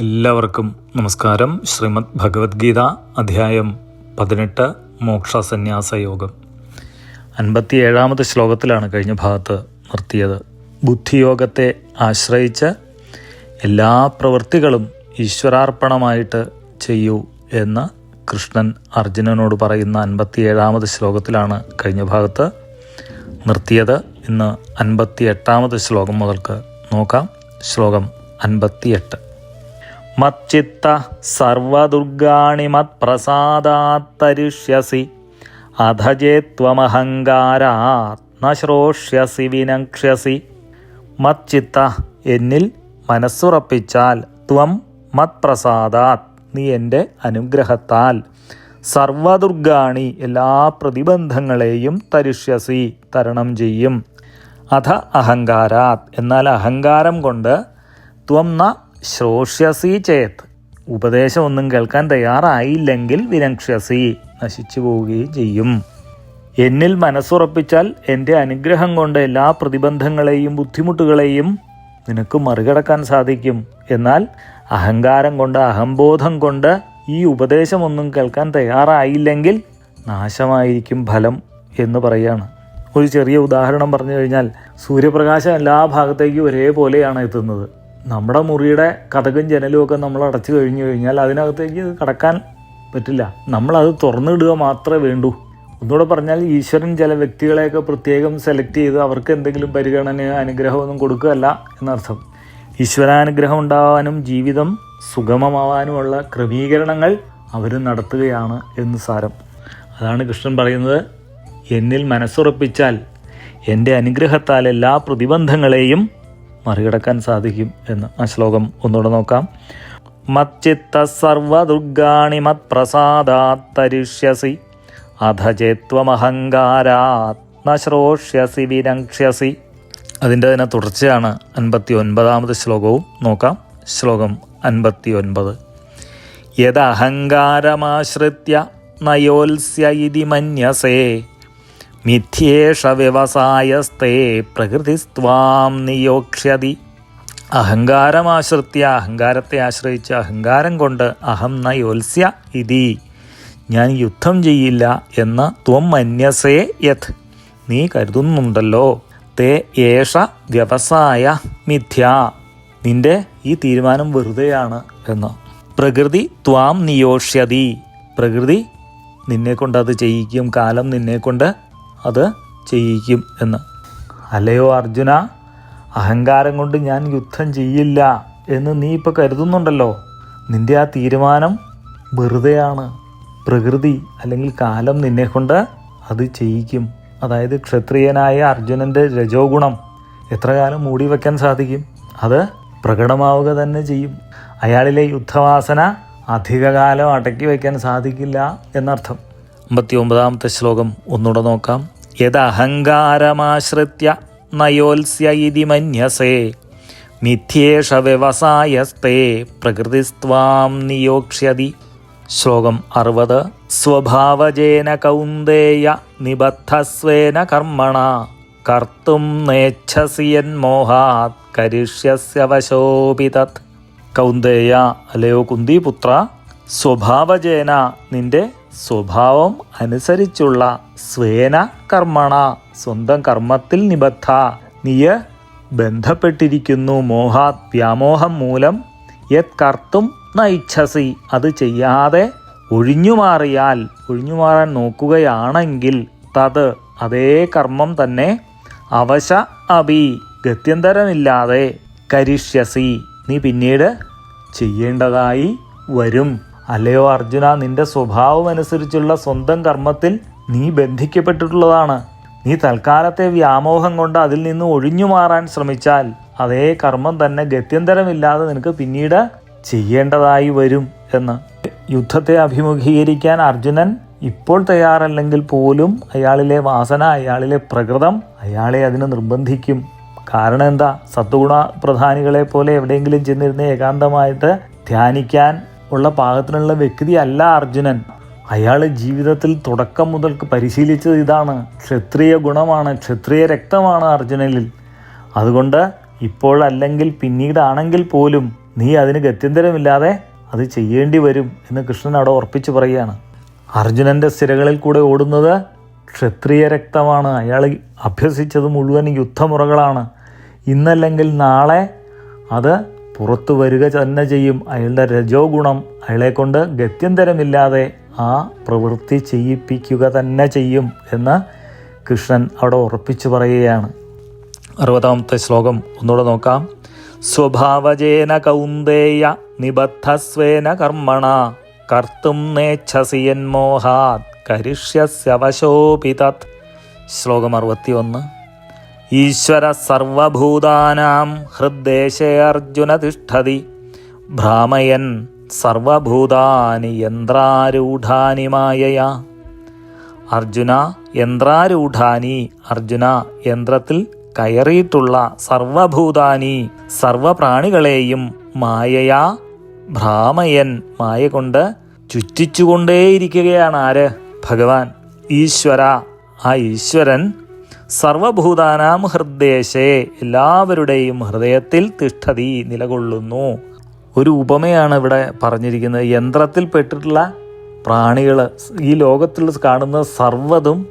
എല്ലാവർക്കും നമസ്കാരം. ശ്രീമദ് ഭഗവത്ഗീത അധ്യായം പതിനെട്ട് മോക്ഷസന്യാസ യോഗം. അൻപത്തിയേഴാമത് ശ്ലോകത്തിലാണ് കഴിഞ്ഞ ഭാഗത്ത് നിർത്തിയത്. ബുദ്ധിയോഗത്തെ ആശ്രയിച്ച് എല്ലാ പ്രവൃത്തികളും ഈശ്വരാർപ്പണമായിട്ട് ചെയ്യൂ എന്ന് കൃഷ്ണൻ അർജുനനോട് പറയുന്ന അൻപത്തിയേഴാമത് ശ്ലോകത്തിലാണ് കഴിഞ്ഞ ഭാഗത്ത് നിർത്തിയത്. ഇന്ന് അൻപത്തി എട്ടാമത് ശ്ലോകം മുതൽക്ക് നോക്കാം. ശ്ലോകം അൻപത്തിയെട്ട്. മച്ചിത്ത സർവദുർഗാണി മത്പ്രസാദാത്തരിഷ്യസി പ്രസാദാത്തരിഷ്യസി ന ശ്രോഷ്യസി വിനക്ഷ്യസി മച്ചിത്ത എന്നിൽ മനസ്സുറപ്പിച്ചാൽ ത്വം മത് പ്രസാദാത് നീ എന്റെ അനുഗ്രഹത്താൽ. സർവദുർഗാണി എല്ലാ പ്രതിബന്ധങ്ങളെയും തരിഷ്യസി തരണം ചെയ്യും. അധ അഹങ്കാരാത് എന്നാൽ അഹങ്കാരം കൊണ്ട് ത്വം ന ശ്രോഷ്യസി ചേത്ത് ഉപദേശം ഒന്നും കേൾക്കാൻ തയ്യാറായില്ലെങ്കിൽ വിരക്ഷ്യസി നശിച്ചു പോവുകയും ചെയ്യും. എന്നിൽ മനസ്സുറപ്പിച്ചാൽ എന്റെ അനുഗ്രഹം കൊണ്ട് എല്ലാ പ്രതിബന്ധങ്ങളെയും ബുദ്ധിമുട്ടുകളെയും നിനക്ക് മറികടക്കാൻ സാധിക്കും. എന്നാൽ അഹങ്കാരം കൊണ്ട് അഹംബോധം കൊണ്ട് ഈ ഉപദേശമൊന്നും കേൾക്കാൻ തയ്യാറായില്ലെങ്കിൽ നാശമായിരിക്കും ഫലം എന്ന് പറയുകയാണ് ഒരു ചെറിയ ഉദാഹരണം പറഞ്ഞു കഴിഞ്ഞാൽ സൂര്യപ്രകാശം എല്ലാ ഭാഗത്തേക്കും ഒരേപോലെയാണ് എത്തുന്നത്. നമ്മുടെ മുറിയുടെ കഥകും ജനലും ഒക്കെ നമ്മൾ അടച്ചു കഴിഞ്ഞു കഴിഞ്ഞാൽ അതിനകത്തേക്ക് കടക്കാൻ പറ്റില്ല. നമ്മളത് തുറന്നിടുക മാത്രമേ വേണ്ടൂ. ഒന്നുകൂടെ പറഞ്ഞാൽ ഈശ്വരൻ ചില വ്യക്തികളെയൊക്കെ പ്രത്യേകം സെലക്ട് ചെയ്ത് അവർക്ക് എന്തെങ്കിലും പരിഗണനയോ അനുഗ്രഹമൊന്നും കൊടുക്കുകയല്ല എന്നർത്ഥം. ഈശ്വരാനുഗ്രഹം ഉണ്ടാവാനും ജീവിതം സുഗമമാവാനുമുള്ള ക്രമീകരണങ്ങൾ അവർ നടത്തുകയാണ് എന്ന് സാരം. അതാണ് കൃഷ്ണൻ പറയുന്നത്. എന്നിൽ മനസ്സുറപ്പിച്ചാൽ എന്റെ അനുഗ്രഹത്താൽ എല്ലാ പ്രതിബന്ധങ്ങളെയും മറികടക്കാൻ സാധിക്കും എന്ന് ആ ശ്ലോകം ഒന്നുകൂടെ നോക്കാം. മച്ചിത്ത സർവദുർഗാണി മത്പ്രസാദാത്തരിഷ്യസി പ്രസാദാത്തരിഷ്യസി അധജേത്വമഹങ്കാരാത്മശ്രോഷ്യസി ശ്രോഷ്യസി വിനക്ഷ്യസി അതിന്റെ തന്നെ തുടർച്ചയാണ് അൻപത്തി ഒൻപതാമത് ശ്ലോകവും. നോക്കാം. ശ്ലോകം അൻപത്തി ഒൻപത് യദഹങ്കാരമാശ്രിത്യ നയോത്സ്യ ഇതി മന്യസേ മിഥ്യേഷ വ്യവസായസ്തേ പ്രകൃതിസ്ത്വാം നിയോക്ഷ്യതി. അഹങ്കാരമാശ്രിത്യ അഹങ്കാരത്തെ ആശ്രയിച്ച് അഹങ്കാരം കൊണ്ട് അഹം നയോത്സ്യ ഇതി. ഞാൻ യുദ്ധം ചെയ്യില്ല എന്ന് ത്വം മന്യസേ യത് നീ കരുതുന്നുണ്ടല്ലോ. തേ ഏഷ വ്യവസായ മിഥ്യ. നിന്റെ ഈ തീരുമാനം വെറുതെയാണ് എന്ന്. പ്രകൃതി ത്വാം നിയോഷ്യതി പ്രകൃതി നിന്നെ കൊണ്ട് അത് ചെയ്യിക്കും. കാലം നിന്നെ കൊണ്ട് അത് ചെയ്യിക്കും എന്ന്. അല്ലയോ അർജുന അഹങ്കാരം കൊണ്ട് ഞാൻ യുദ്ധം ചെയ്യില്ല എന്ന് നീ ഇപ്പോൾ കരുതുന്നുണ്ടല്ലോ. നിന്റെ ആ തീരുമാനം വെറുതെയാണ്. പ്രകൃതി അല്ലെങ്കിൽ കാലം നിന്നെ കൊണ്ട് അത് ചെയ്യിക്കും. അതായത് ക്ഷത്രിയനായ അർജുനന്റെ രജോ ഗുണം എത്ര കാലം മൂടി വയ്ക്കാൻ സാധിക്കും? അത് പ്രകടമാവുക തന്നെ ചെയ്യും. അയാളിലെ യുദ്ധവാസന അധികകാലം അടക്കി വയ്ക്കാൻ സാധിക്കില്ല എന്നർത്ഥം. അമ്പത്തി ഒമ്പതാമത്തെ ശ്ലോകം. ഒന്നുകൂടെ നോക്കാം. യദഹങ്കാരമാശ്രിത്യ നയോത്സ്യ ഇതി മന്യസേ. മിഥ്യേഷ വ്യവസായസ്തേ പ്രകൃതിസ്ത്വാം നിയോക്ഷ്യതി. ശ്ലോകം അറുപത്. സ്വഭാവജേന കൗന്ദേയ നിബദ്ധസ്വേന കർമ്മണ. കർത്തും നേച്ഛസി യന്മോഹാത് കരിഷ്യസ്യ വശോപിതത് കൗന്ദേയ അല്ലയോ കുന്തിപുത്ര സ്വഭാവജേന നിന്റെ സ്വഭാവം അനുസരിച്ചുള്ള സ്വേന കർമ്മണ. സ്വന്തം കർമ്മത്തിൽ നിബദ്ധ. നീയ ബന്ധപ്പെട്ടിരിക്കുന്നു മോഹാത് വ്യാമോഹം മൂലം. യത് കർത്തും നയിച്ഛസി അത് ചെയ്യാതെ ഒഴിഞ്ഞുമാറിയാൽ ഒഴിഞ്ഞുമാറാൻ നോക്കുകയാണെങ്കിൽ തത് അതേ കർമ്മം തന്നെ അവശ അബി ഗത്യന്തരമില്ലാതെ കരിഷ്യസി. നീ പിന്നീട് ചെയ്യേണ്ടതായി വരും. അല്ലയോ അർജുന നിന്റെ സ്വഭാവം അനുസരിച്ചുള്ള സ്വന്തം കർമ്മത്തിൽ നീ ബന്ധിക്കപ്പെട്ടിട്ടുള്ളതാണ്. നീ തൽക്കാലത്തെ വ്യാമോഹം കൊണ്ട് അതിൽ നിന്ന് ഒഴിഞ്ഞു മാറാൻ ശ്രമിച്ചാൽ അതേ കർമ്മം തന്നെ ഗത്യന്തരമില്ലാതെ നിനക്ക് പിന്നീട് ചെയ്യേണ്ടതായി വരും എന്ന്. യുദ്ധത്തെ അഭിമുഖീകരിക്കാൻ അർജുനൻ ഇപ്പോൾ തയ്യാറല്ലെങ്കിൽ പോലും അയാളിലെ വാസന അയാളിലെ പ്രകൃതം അയാളെ അതിന് നിർബന്ധിക്കും. കാരണം എന്താ? സത്വഗുണ പ്രധാനികളെ പോലെ എവിടെയെങ്കിലും ചെന്നിരുന്ന് ഏകാന്തമായിട്ട് ധ്യാനിക്കാൻ ഉള്ള പാകത്തിനുള്ള വ്യക്തി അല്ല അർജുനൻ. അയാൾ ജീവിതത്തിൽ തുടക്കം മുതൽക്ക് പരിശീലിച്ചത് ഇതാണ്. ക്ഷത്രിയ ഗുണമാണ് ക്ഷത്രിയ രക്തമാണ് അർജുനനിൽ. അതുകൊണ്ട് ഇപ്പോൾ അല്ലെങ്കിൽ പിന്നീടാണെങ്കിൽ പോലും നീ അതിന് ഗത്യന്തരമില്ലാതെ അത് ചെയ്യേണ്ടി വരും എന്ന് കൃഷ്ണൻ അവിടെ ഉറപ്പിച്ചു പറയുകയാണ്. അർജുനന്റെ സ്ഥിരകളിൽ കൂടെ ഓടുന്നത് ക്ഷത്രിയ രക്തമാണ്. അയാൾ അഭ്യസിച്ചത് മുഴുവൻ യുദ്ധമുറകളാണ്. ഇന്നല്ലെങ്കിൽ നാളെ അത് പുറത്തു വരിക തന്നെ ചെയ്യും. അയാളുടെ രജോ ഗുണം അയാളെ കൊണ്ട് ഗത്യന്തരമില്ലാതെ ആ പ്രവൃത്തി ചെയ്യിപ്പിക്കുക തന്നെ ചെയ്യും എന്ന് കൃഷ്ണൻ അവിടെ ഉറപ്പിച്ചു പറയുകയാണ്. അറുപതാമത്തെ ശ്ലോകം. ഒന്നുകൂടെ നോക്കാം. സ്വഭാവജേന കൗന്ദേയ നിബദ്ധസ്വേന കർമ്മണ. കർത്തും നേച്ഛസി യന്മോഹാത് കരിഷ്യസ്യവശോപിതത് ശ്ലോകം ശ്ലോകം അറുപത്തിയൊന്ന്. ഈശ്വര സർവഭൂതാനാം ഹൃദ്ദേശേ അർജുന തിഷ്ഠതി. ഭ്രാമയൻ സർവഭൂതാനി യന്ത്രാരൂഢാനി മായയാ. അർജുന യന്ത്രാരൂഢാനി അർജുന യന്ത്രത്തിൽ കയറിയിട്ടുള്ള സർവഭൂതാനി സർവപ്രാണികളെയും മായയാ. ഭ്രാമയൻ മായ കൊണ്ട് ചുറ്റിച്ചുകൊണ്ടേയിരിക്കുകയാണ് ആര്? ഭഗവാൻ. ഈശ്വര. ആ ഈശ്വരൻ സർവഭൂതാനാം ഹൃദ്ദേശേ എല്ലാവരുടെയും ഹൃദയത്തിൽ തിഷ്ഠതി നിലകൊള്ളുന്നു. ഒരു ഉപമയാണ് ഇവിടെ പറഞ്ഞിരിക്കുന്നത്. യന്ത്രത്തിൽ പെട്ടിട്ടുള്ള പ്രാണികൾ ഈ ലോകത്തിൽ കാണുന്ന സർവതും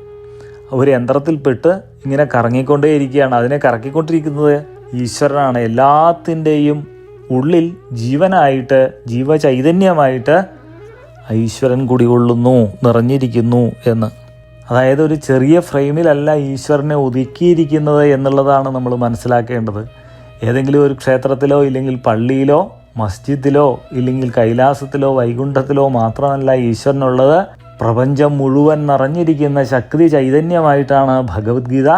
ഒരു യന്ത്രത്തിൽപ്പെട്ട് ഇങ്ങനെ കറങ്ങിക്കൊണ്ടേയിരിക്കുകയാണ്. അതിനെ കറക്കിക്കൊണ്ടിരിക്കുന്നത് ഈശ്വരനാണ്. എല്ലാത്തിന്റെയും ഉള്ളിൽ ജീവനായിട്ട് ജീവചൈതന്യമായിട്ട് ഈശ്വരൻ കുടികൊള്ളുന്നു നിറഞ്ഞിരിക്കുന്നു എന്ന്. അതായത് ഒരു ചെറിയ ഫ്രെയിമിലല്ല ഈശ്വരനെ ഒതുക്കിയിരിക്കുന്നത് എന്നുള്ളതാണ് നമ്മൾ മനസ്സിലാക്കേണ്ടത്. ഏതെങ്കിലും ഒരു ക്ഷേത്രത്തിലോ ഇല്ലെങ്കിൽ പള്ളിയിലോ മസ്ജിദിലോ ഇല്ലെങ്കിൽ കൈലാസത്തിലോ വൈകുണ്ഠത്തിലോ മാത്രമല്ല ഈശ്വരനുള്ളത് പ്രപഞ്ചം മുഴുവൻ നിറഞ്ഞിരിക്കുന്ന ശക്തി ചൈതന്യമായിട്ടാണ് ഭഗവത്ഗീത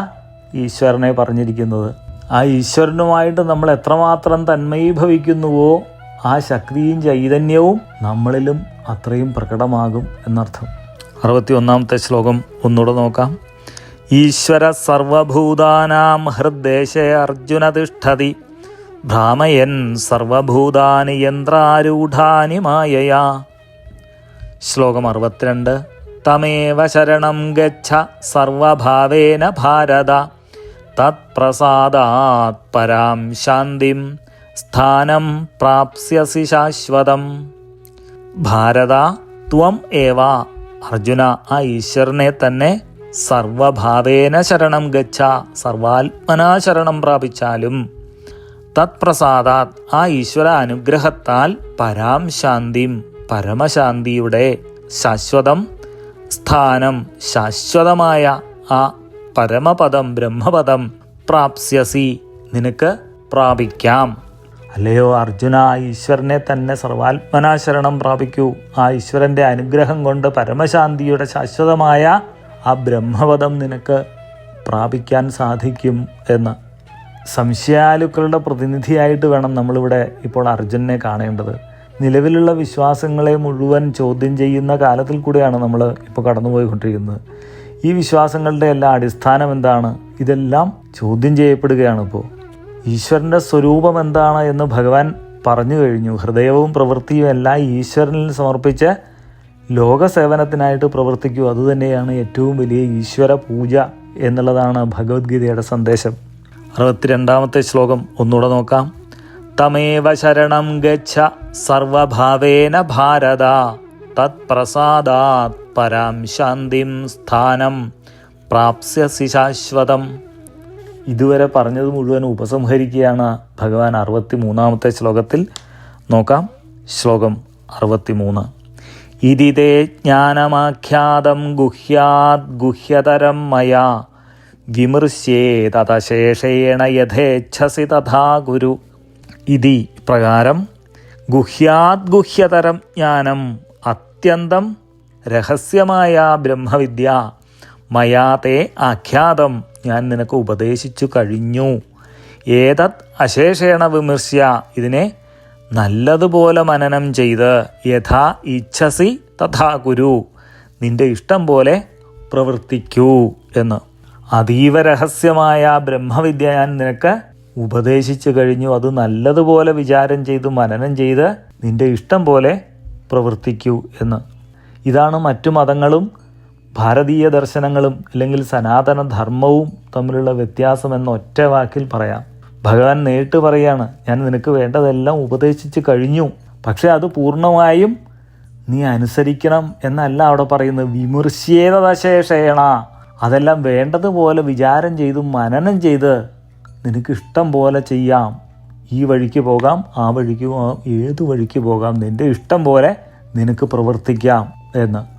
ഈശ്വരനെ പറഞ്ഞിരിക്കുന്നത്. ആ ഈശ്വരനുമായിട്ട് നമ്മൾ എത്രമാത്രം തന്മയീഭവിക്കുന്നുവോ ആ ശക്തിയും ചൈതന്യവും നമ്മളിലും അത്രയും പ്രകടമാകും എന്നർത്ഥം. അറുപത്തി ഒന്നാമത്തെ ശ്ലോകം ഒന്നുകൂടെ നോക്കാം. ഈശ്വര സർവഭൂതാനാം ഹൃദ്ദേശേ അർജുന തിഷ്ഠതി ഭ്രാമയൻ സർവഭൂതാനി യന്ത്രാരൂഢാനി മായയാ. ശ്ലോകം അറുപത്തിരണ്ട്. തമേവ ശരണം ഗച്ഛ സർവഭാവേന ഭാരത. തത്പ്രസാദാത് പരാം ശാന്തിം സ്ഥാനം പ്രാപ്സ്യസി ശാശ്വതം. ഭാരത ത്വം ഏവ. അർജുന ആ ഈശ്വരനെ തന്നെ സർവഭാവേന ശരണം ഗച്ഛ സർവാത്മനാ ശരണം പ്രാപിച്ചാലും. തത്പ്രസാദാത് ആ ഈശ്വര അനുഗ്രഹത്താൽ പരാം ശാന്തിം പരമശാന്തിയുടെ ശാശ്വതം സ്ഥാനം ശാശ്വതമായ ആ പരമപദം ബ്രഹ്മപദം പ്രാപ്സ്യസി നിനക്ക് പ്രാപിക്കാം. അല്ലയോ അർജുന ആ ഈശ്വരനെ തന്നെ സർവാത്മനാശരണം പ്രാപിക്കൂ. ആ ഈശ്വരന്റെ അനുഗ്രഹം കൊണ്ട് പരമശാന്തിയുടെ ശാശ്വതമായ ആ ബ്രഹ്മപദം നിനക്ക് പ്രാപിക്കാൻ സാധിക്കും എന്ന്. സംശയാലുക്കളുടെ പ്രതിനിധിയായിട്ട് വേണം നമ്മളിവിടെ ഇപ്പോൾ അർജുനെ കാണേണ്ടത്. നിലവിലുള്ള വിശ്വാസങ്ങളെ മുഴുവൻ ചോദ്യം ചെയ്യുന്ന കാലത്തിൽ കൂടെയാണ് നമ്മൾ ഇപ്പോൾ കടന്നുപോയിക്കൊണ്ടിരിക്കുന്നത്. ഈ വിശ്വാസങ്ങളുടെ എല്ലാം അടിസ്ഥാനം എന്താണ്? ഇതെല്ലാം ചോദ്യം ചെയ്യപ്പെടുകയാണ് ഇപ്പോൾ. ഈശ്വരന്റെ സ്വരൂപം എന്താണ് എന്ന് ഭഗവാൻ പറഞ്ഞു കഴിഞ്ഞു. ഹൃദയവും പ്രവൃത്തിയും എല്ലാം ഈശ്വരനിൽ സമർപ്പിച്ച് ലോകസേവനത്തിനായിട്ട് പ്രവർത്തിക്കൂ. അതുതന്നെയാണ് ഏറ്റവും വലിയ ഈശ്വര പൂജ എന്നുള്ളതാണ് ഭഗവത്ഗീതയുടെ സന്ദേശം. അറുപത്തിരണ്ടാമത്തെ ശ്ലോകം ഒന്നുകൂടെ നോക്കാം. തമേവ ശരണം ഗച്ഛ സർവഭാവേന ഭാരത തത്പ്രസാദാത് പരാം ശാന്തിം സ്ഥാനം പ്രാപ്സ്യസി ശാശ്വതം. ഇതുവരെ പറഞ്ഞത് മുഴുവൻ ഉപസംഹരിക്കുകയാണ് ഭഗവാൻ അറുപത്തി മൂന്നാമത്തെ ശ്ലോകത്തിൽ. നോക്കാം. ശ്ലോകം അറുപത്തി മൂന്ന് ഇതിതേ ജ്ഞാനമാഖ്യാതം ഗുഹ്യാത് ഗുഹ്യതരം മയാ. വിമൃശ്യേ തഥശേഷേണ യഥേച്ഛസി തഥാ ഗുരു. ഇതി പ്രകാരം ഗുഹ്യാത് ഗുഹ്യതരം ജ്ഞാനം അത്യന്തം രഹസ്യമായ ബ്രഹ്മവിദ്യ. മയാ തേ ആഖ്യാതം ഞാൻ നിനക്ക് ഉപദേശിച്ചു കഴിഞ്ഞു. ഏതത് അശേഷേണ വിമർശ്യ. ഇതിനെ നല്ലതുപോലെ മനനം ചെയ്ത് യഥാ ഇച്ഛസി തഥാ കുരു നിന്റെ ഇഷ്ടം പോലെ പ്രവർത്തിക്കൂ എന്ന്. അതീവ രഹസ്യമായ ബ്രഹ്മവിദ്യ ഞാൻ നിനക്ക് ഉപദേശിച്ചു കഴിഞ്ഞു. അത് നല്ലതുപോലെ വിചാരം ചെയ്ത് മനനം ചെയ്ത് നിന്റെ ഇഷ്ടം പോലെ പ്രവർത്തിക്കൂ എന്ന്. ഇതാണ് മറ്റു മതങ്ങളും ഭാരതീയ ദർശനങ്ങളും അല്ലെങ്കിൽ സനാതന ധർമ്മവും തമ്മിലുള്ള വ്യത്യാസം എന്ന ഒറ്റ വാക്കിൽ പറയാം. ഭഗവാൻ നേരിട്ട് പറയാണ് ഞാൻ നിനക്ക് വേണ്ടതെല്ലാം ഉപദേശിച്ച് കഴിഞ്ഞു. പക്ഷേ അത് പൂർണമായും നീ അനുസരിക്കണം എന്നല്ല അവിടെ പറയുന്നത്. വിമർശേതശേഷേണ അതെല്ലാം വേണ്ടതുപോലെ വിചാരം ചെയ്തു മനനം ചെയ്ത് നിനക്ക് ഇഷ്ടം പോലെ ചെയ്യാം. ഈ വഴിക്ക് പോകാം ആ വഴിക്ക് പോകാം ഏത് വഴിക്ക് പോകാം നിന്റെ ഇഷ്ടം പോലെ നിനക്ക് പ്രവർത്തിക്കാം എന്ന്.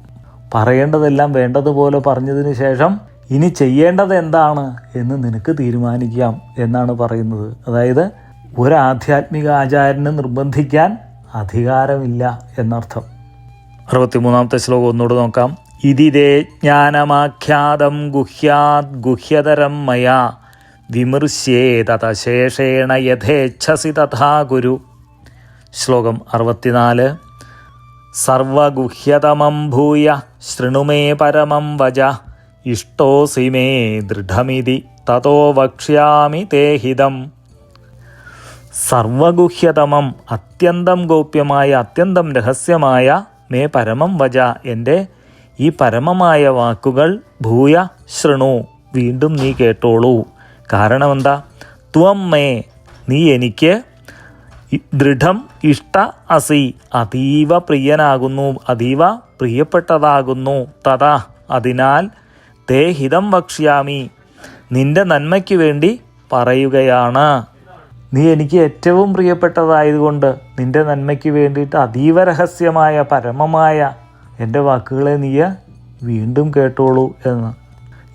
പറയേണ്ടതെല്ലാം വേണ്ടതുപോലെ പറഞ്ഞതിന് ശേഷം ഇനി ചെയ്യേണ്ടത് എന്താണ് എന്ന് നിനക്ക് തീരുമാനിക്കാം എന്നാണ് പറയുന്നത്. അതായത് ഒരു ആധ്യാത്മിക ആചാര്യനെ നിർബന്ധിക്കാൻ അധികാരമില്ല എന്നർത്ഥം. അറുപത്തിമൂന്നാമത്തെ ശ്ലോകം ഒന്നുകൂടെ നോക്കാം. ഇതിതേ ജ്ഞാനമാഖ്യാതം ഗുഹ്യാത് ഗുഹ്യതരം മയാ വിമൃശ്യേതശേഷേണ യഥേച്ഛസി തഥാ ഗുരു. ശ്ലോകം അറുപത്തിനാല്. സർവഗുഹ്യതമം ഭൂയ ശൃണുമേ പരമം വജ. ഇഷ്ടോസി മേ ദൃഢമിതി തതോ വക്ഷ്യാമി തേ ഹിതം. സർവഗുഹ്യതമം അത്യന്തം ഗോപ്യമായ അത്യന്തം രഹസ്യമായ മേ പരമം വജ. എന്റെ ഈ പരമമായ വാക്കുകൾ ഭൂയ ശൃണു വീണ്ടും നീ കേട്ടോളൂ. കാരണം എന്താ ത്വം മേ നീ എനിക്ക് ദൃഢം ഇഷ്ട അസി. അതീവ പ്രിയനാകുന്നു അതീവ പ്രിയപ്പെട്ടതാകുന്നു. തഥാ. അതിനാൽ തേ ഹിതം വക്ഷ്യാമി. നിന്റെ നന്മയ്ക്ക് വേണ്ടി പറയുകയാണ്. നീ എനിക്ക് ഏറ്റവും പ്രിയപ്പെട്ടതായതുകൊണ്ട് നിന്റെ നന്മയ്ക്ക് വേണ്ടിയിട്ട് അതീവ രഹസ്യമായ പരമമായ എന്റെ വാക്കുകളെ നീ വീണ്ടും കേട്ടോളൂ എന്ന്.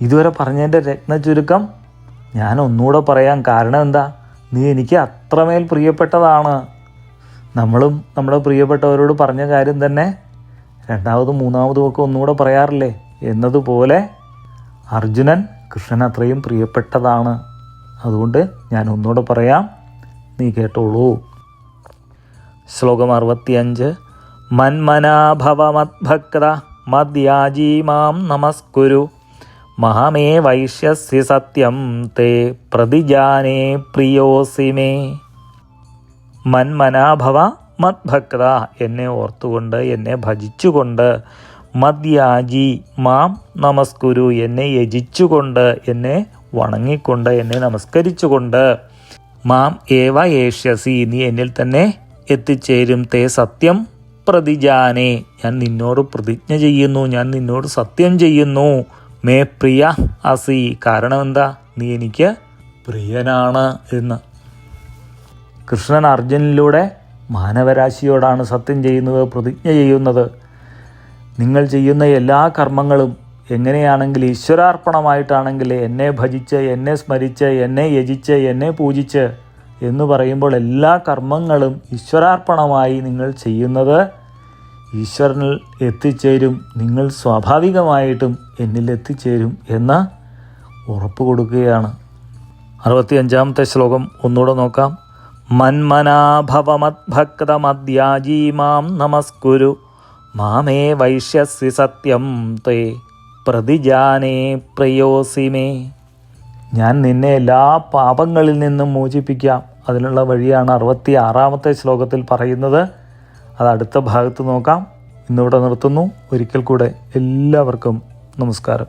ഇതുവരെ പറഞ്ഞതിന്റെ രത്ന ചുരുക്കം ഞാൻ ഒന്നുകൂടെ പറയാം കാരണം എന്താ? നീ എനിക്ക് അത്രമേൽ പ്രിയപ്പെട്ടതാണ്. നമ്മളും നമ്മുടെ പ്രിയപ്പെട്ടവരോട് പറഞ്ഞ കാര്യം തന്നെ രണ്ടാമതും മൂന്നാമതും ഒക്കെ ഒന്നുകൂടെ പറയാറില്ലേ? എന്നതുപോലെ അർജുനൻ കൃഷ്ണൻ അത്രയും പ്രിയപ്പെട്ടതാണ്. അതുകൊണ്ട് ഞാൻ ഒന്നുകൂടെ പറയാം. നീ കേട്ടോളൂ. ശ്ലോകം അറുപത്തിയഞ്ച്. മന്മനാഭവമദ്ഭക്ത മദ്യാജീമാം നമസ്കുരു. മഹമേ വൈശ്യസി സത്യം തേ പ്രതിജാനേ പ്രിയോസി മേ. മന്മനാഭവ മദ്ഭക്ത എന്നെ ഓർത്തുകൊണ്ട് എന്നെ ഭജിച്ചുകൊണ്ട് മദ്യാജി മാം നമസ്കുരു എന്നെ യജിച്ചുകൊണ്ട് എന്നെ വണങ്ങിക്കൊണ്ട് എന്നെ നമസ്കരിച്ചുകൊണ്ട് മാം ഏവ ഏഷ്യസി നീ എന്നിൽ തന്നെ എത്തിച്ചേരും തേ സത്യം പ്രതിജാനെ. ഞാൻ നിന്നോട് പ്രതിജ്ഞ ചെയ്യുന്നു ഞാൻ നിന്നോട് സത്യം ചെയ്യുന്നു. മേ പ്രിയ അസി. കാരണം എന്താ നീ എനിക്ക് പ്രിയനാണ് എന്ന്. കൃഷ്ണൻ അർജുനിലൂടെ മാനവരാശിയോടാണ് സത്യം ചെയ്യുന്നത് പ്രതിജ്ഞ ചെയ്യുന്നത്. നിങ്ങൾ ചെയ്യുന്ന എല്ലാ കർമ്മങ്ങളും എങ്ങനെയാണെങ്കിൽ ഈശ്വരാർപ്പണമായിട്ടാണെങ്കിൽ എന്നെ ഭജിച്ച് എന്നെ സ്മരിച്ച് എന്നെ യജിച്ച് എന്നെ പൂജിച്ച് എന്ന് പറയുമ്പോൾ എല്ലാ കർമ്മങ്ങളും ഈശ്വരാർപ്പണമായി നിങ്ങൾ ചെയ്യുന്നത് ഈശ്വരനിൽ എത്തിച്ചേരും. നിങ്ങൾ സ്വാഭാവികമായിട്ടും എന്നിൽ എത്തിച്ചേരും എന്ന ഉറപ്പ് കൊടുക്കുകയാണ്. അറുപത്തിയഞ്ചാമത്തെ ശ്ലോകം ഒന്നുകൂടെ നോക്കാം. മന്മനാഭവമദ്ഭക്തമദ്യാജീമാം നമസ്കുരു. മാമേ വൈശ്യസി സത്യം തേ പ്രതിജാനേ പ്രയോസിമേ ഞാൻ നിന്നെ എല്ലാ പാപങ്ങളിൽ നിന്നും മോചിപ്പിക്കാം. അതിനുള്ള വഴിയാണ് അറുപത്തി ആറാമത്തെ ശ്ലോകത്തിൽ പറയുന്നത്. അത് അടുത്ത ഭാഗത്ത് നോക്കാം. ഇന്നിവിടെ നിർത്തുന്നു. ഒരിക്കൽ കൂടെ എല്ലാവർക്കും നമസ്കാരം.